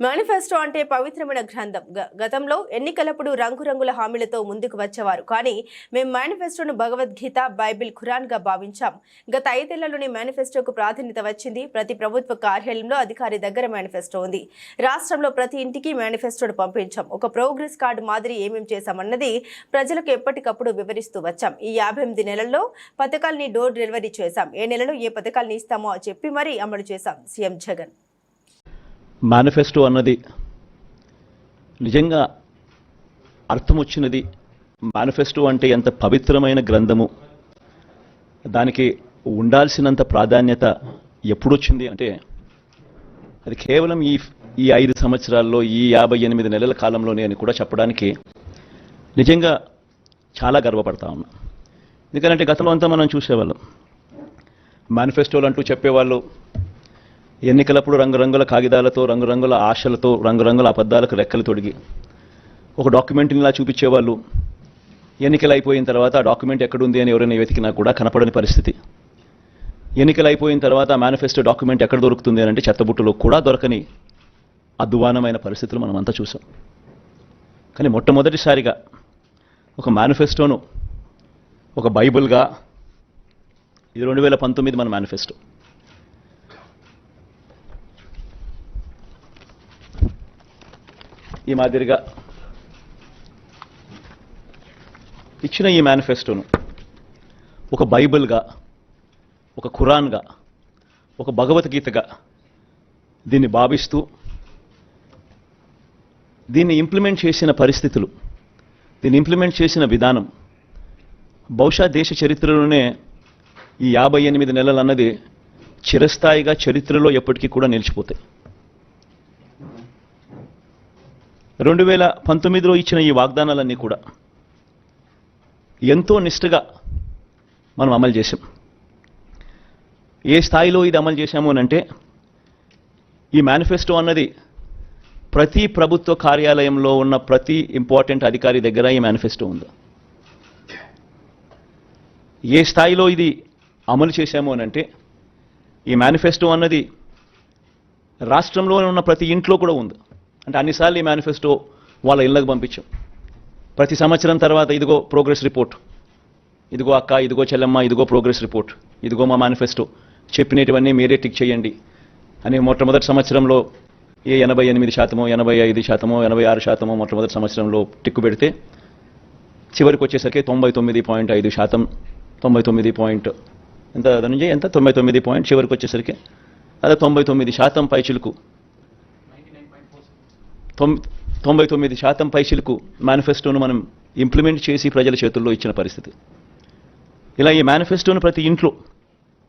Manifesto అంటే పవిత్రమైన గ్రంథం. గ- గతంలో ఎన్నికలప్పుడు రంగురంగుల హామీలతో ముందుకు వచ్చేవారు. కానీ మేము మేనిఫెస్టోను భగవద్గీత బైబిల్ ఖురాన్గా భావించాం. గత ఐదేళ్ళలోని మేనిఫెస్టోకు ప్రాధాన్యత వచ్చింది. ప్రతి ప్రభుత్వ కార్యాలయంలో అధికారి దగ్గర మేనిఫెస్టో ఉంది. రాష్ట్రంలో ప్రతి ఇంటికి మేనిఫెస్టోను పంపించాం. ఒక ప్రోగ్రెస్ కార్డు మాదిరి ఏమేం చేశామన్నది ప్రజలకు ఎప్పటికప్పుడు వివరిస్తూ వచ్చాం. ఈ యాభై ఎనిమిది నెలల్లో పథకాల్ని డోర్ డెలివరీ చేశాం. ఏ నెలలో ఏ పథకాల్ని ఇస్తామో చెప్పి మరీ అమలు చేశాం. సీఎం జగన్. మేనిఫెస్టో అన్నది నిజంగా అర్థం వచ్చినది మేనిఫెస్టో అంటే ఎంత పవిత్రమైన గ్రంథము. దానికి ఉండాల్సినంత ప్రాధాన్యత ఎప్పుడొచ్చింది అంటే అది కేవలం ఈ ఈ ఐదు సంవత్సరాల్లో ఈ యాభై ఎనిమిది నెలల కాలంలోనే అని కూడా చెప్పడానికి నిజంగా చాలా గర్వపడతా ఉన్నా. ఎందుకంటే గతంలో అంతా మనం చూసేవాళ్ళం. మేనిఫెస్టోలు అంటూ చెప్పేవాళ్ళు ఎన్నికలప్పుడు రంగురంగుల కాగితాలతో రంగురంగుల ఆశలతో రంగురంగుల అబద్ధాలకు రెక్కలు తొడిగి ఒక డాక్యుమెంట్ని ఇలా చూపించేవాళ్ళు. ఎన్నికలు అయిపోయిన తర్వాత ఆ డాక్యుమెంట్ ఎక్కడుంది అని ఎవరైనా వెతికినా కూడా కనపడని పరిస్థితి. ఎన్నికలు అయిపోయిన తర్వాత మేనిఫెస్టో డాక్యుమెంట్ ఎక్కడ దొరుకుతుంది అని అంటే చెత్తబుట్టులో కూడా దొరకని అద్వానమైన పరిస్థితులు మనం అంతా చూసాం కానీ మొట్టమొదటిసారిగా ఒక మేనిఫెస్టోను ఒక బైబిల్గా ఇది రెండు వేల పంతొమ్మిది మన మేనిఫెస్టో. ఈ మాదిరిగా ఇచ్చిన ఈ మేనిఫెస్టోను ఒక బైబిల్గా ఒక ఖురాన్గా ఒక భగవద్గీతగా దీన్ని భావిస్తూ దీన్ని ఇంప్లిమెంట్ చేసిన పరిస్థితులు దీన్ని ఇంప్లిమెంట్ చేసిన విధానం బహుశా దేశ చరిత్రలోనే ఈ యాభై ఎనిమిది నెలలు అన్నది చిరస్థాయిగా చరిత్రలో ఎప్పటికీ కూడా నిలిచిపోతాయి. రెండు వేల పంతొమ్మిదిలో ఇచ్చిన ఈ వాగ్దానాలన్నీ కూడా ఎంతో నిష్ఠగా మనం అమలు చేశాం. ఏ స్థాయిలో ఇది అమలు చేశాము అని అంటే ఈ మేనిఫెస్టో అన్నది ప్రతి ప్రభుత్వ కార్యాలయంలో ఉన్న ప్రతి ఇంపార్టెంట్ అధికారి దగ్గర ఈ మేనిఫెస్టో ఉంది. ఏ స్థాయిలో ఇది అమలు చేశాము అని అంటే ఈ మేనిఫెస్టో అన్నది రాష్ట్రంలో ఉన్న ప్రతి ఇంట్లో కూడా ఉంది. అంటే అన్నిసార్లు ఈ మేనిఫెస్టో వాళ్ళ ఇళ్ళకి పంపించాం. ప్రతి సంవత్సరం తర్వాత ఇదిగో ప్రోగ్రెస్ రిపోర్ట్ ఇదిగో అక్క ఇదిగో చెల్లెమ్మ ఇదిగో ప్రోగ్రెస్ రిపోర్ట్ ఇదిగో మా మేనిఫెస్టో చెప్పినటువన్నీ మీరే టిక్ చేయండి. అని మొట్టమొదటి సంవత్సరంలో ఏ ఎనభై ఎనిమిది శాతమో ఎనభై ఐదు శాతమో ఎనభై ఆరు శాతమో మొట్టమొదటి సంవత్సరంలో టిక్కు పెడితే చివరికి వచ్చేసరికి తొంభై తొమ్మిది పాయింట్ ఐదు శాతం తొంభై తొమ్మిది పాయింట్ ఎంత నుంచి ఎంత? తొంభై తొమ్మిది పాయింట్ చివరికి వచ్చేసరికి. అదే తొంభై తొమ్మిది శాతం పైచులకు తొంభై తొమ్మిది శాతం పైచిలకు మేనిఫెస్టోను మనం ఇంప్లిమెంట్ చేసి ప్రజల చేతుల్లో ఇచ్చిన పరిస్థితి. ఇలా ఈ మేనిఫెస్టోను ప్రతి ఇంట్లో